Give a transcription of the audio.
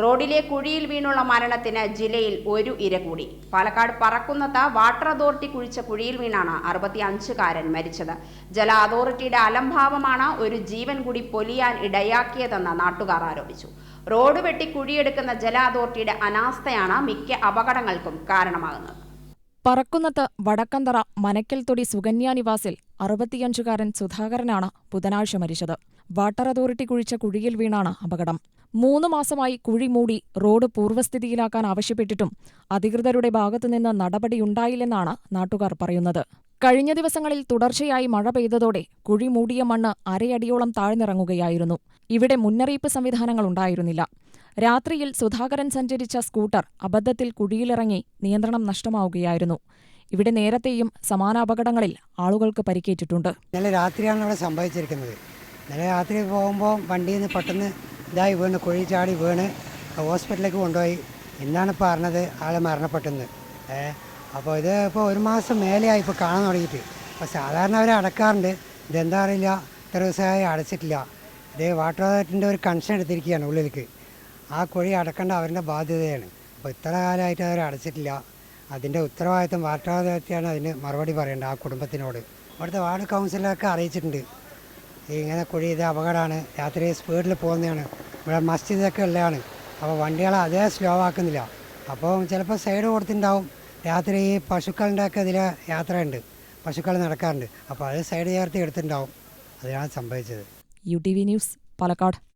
റോഡിലെ കുഴിയിൽ വീണുള്ള മരണത്തിന് ജില്ലയിൽ ഒരു ഇര കൂടി. പാലക്കാട് പറക്കുന്നത്ത് വാട്ടർ അതോറിറ്റി കുഴിച്ച കുഴിയിൽ വീണാണ് അറുപത്തി അഞ്ചുകാരൻ മരിച്ചത്. ജല അതോറിറ്റിയുടെ അലംഭാവമാണ് ഒരു ജീവൻ കൂടി പൊലിയാൻ ഇടയാക്കിയതെന്ന് നാട്ടുകാർ ആരോപിച്ചു. റോഡ് വെട്ടി കുഴിയെടുക്കുന്ന ജല അതോറിറ്റിയുടെ അനാസ്ഥയാണ് മിക്ക അപകടങ്ങൾക്കും കാരണമാകുന്നത്. പറക്കുന്നത്ത് വടക്കന്തറ മനക്കൽത്തൊടി സുകന്യാനിവാസിൽ അറുപത്തിയഞ്ചുകാരൻ സുധാകരനാണ് ബുധനാഴ്ച മരിച്ചത്. വാട്ടർ അതോറിറ്റി കുഴിച്ച കുഴിയിൽ വീണാണ് അപകടം. മൂന്നു മാസമായി കുഴി മൂടി റോഡ് പൂർവസ്ഥിതിയിലാക്കാൻ ആവശ്യപ്പെട്ടിട്ടും അധികൃതരുടെ ഭാഗത്തുനിന്ന് നടപടിയുണ്ടായില്ലെന്നാണ് നാട്ടുകാർ പറയുന്നത്. കഴിഞ്ഞ ദിവസങ്ങളിൽ തുടർച്ചയായി മഴ പെയ്തതോടെ കുഴി മൂടിയ മണ്ണ് അരയടിയോളം താഴ്ന്നിറങ്ങുകയായിരുന്നു. ഇവിടെ മുന്നറിയിപ്പ് സംവിധാനങ്ങളുണ്ടായിരുന്നില്ല രാത്രിയിൽ സുധാകരൻ സഞ്ചരിച്ച സ്കൂട്ടർ അബദ്ധത്തിൽ കുഴിയിലിറങ്ങി നിയന്ത്രണം നഷ്ടമാവുകയായിരുന്നു. ഇവിടെ നേരത്തെയും സമാന അപകടങ്ങളിൽ ആളുകൾക്ക് പരിക്കേറ്റിട്ടുണ്ട്. ഇന്നലെ രാത്രിയാണ് ഇവിടെ സംഭവിച്ചിരിക്കുന്നത്. ഇന്നലെ രാത്രി പോകുമ്പോൾ വണ്ടിയിൽ നിന്ന് പെട്ടെന്ന് ഇതായി വീണ് കുഴി ചാടി വീണ് ഹോസ്പിറ്റലിലേക്ക് കൊണ്ടുപോയി. എന്നാണ് ഇപ്പോൾ അറിഞ്ഞത്? ആളെ മരണപ്പെട്ടെന്ന്. അപ്പോൾ ഇത് ഇപ്പോൾ ഒരു മാസം മേലെയായി ഇപ്പോൾ കാണാൻ തുടങ്ങിയിട്ട്. അപ്പോൾ സാധാരണ അവരെ അടക്കാറുണ്ട്. ഇതെന്താ അറിയില്ല. ഇത്ര ദിവസമായി അടച്ചിട്ടില്ല. ഇത് വാട്ടർ അതോറിറ്റിന്റെ ഒരു കൺഷൻ എടുത്തിരിക്കുകയാണ് ഉള്ളിലേക്ക്. ആ കുഴി അടക്കേണ്ട അവരുടെ ബാധ്യതയാണ്. അപ്പോൾ ഇത്ര കാലമായിട്ട് അവർ അടച്ചിട്ടില്ല. അതിന്റെ ഉത്തരവാദിത്തം വാട്ടർ അതോറിറ്റിയാണ് അതിന് മറുപടി പറയേണ്ടത് ആ കുടുംബത്തിനോട്. അവിടുത്തെ വാർഡ് കൗൺസിലറൊക്കെ അറിയിച്ചിട്ടുണ്ട്. ഇങ്ങനെ കുഴി ഇത് അപകടമാണ്. രാത്രി സ്പീഡിൽ പോകുന്നതാണ്. ഇവിടെ മസ്ജിദൊക്കെ ഉള്ളതാണ്. അപ്പോൾ വണ്ടികളെ അതേ സ്ലോ ആക്കുന്നില്ല അപ്പോൾ ചിലപ്പോൾ സൈഡ് കൊടുത്തിട്ടുണ്ടാവും. രാത്രി ഈ പശുക്കളുടെ ഒക്കെ ഇതിൽ യാത്രയുണ്ട്. പശുക്കൾ നടക്കാറുണ്ട്. അപ്പോൾ അത് സൈഡ് ചേർത്ത് എടുത്തിട്ടുണ്ടാവും. അതിനാണ് സംഭവിച്ചത്. U T V news Palakkad.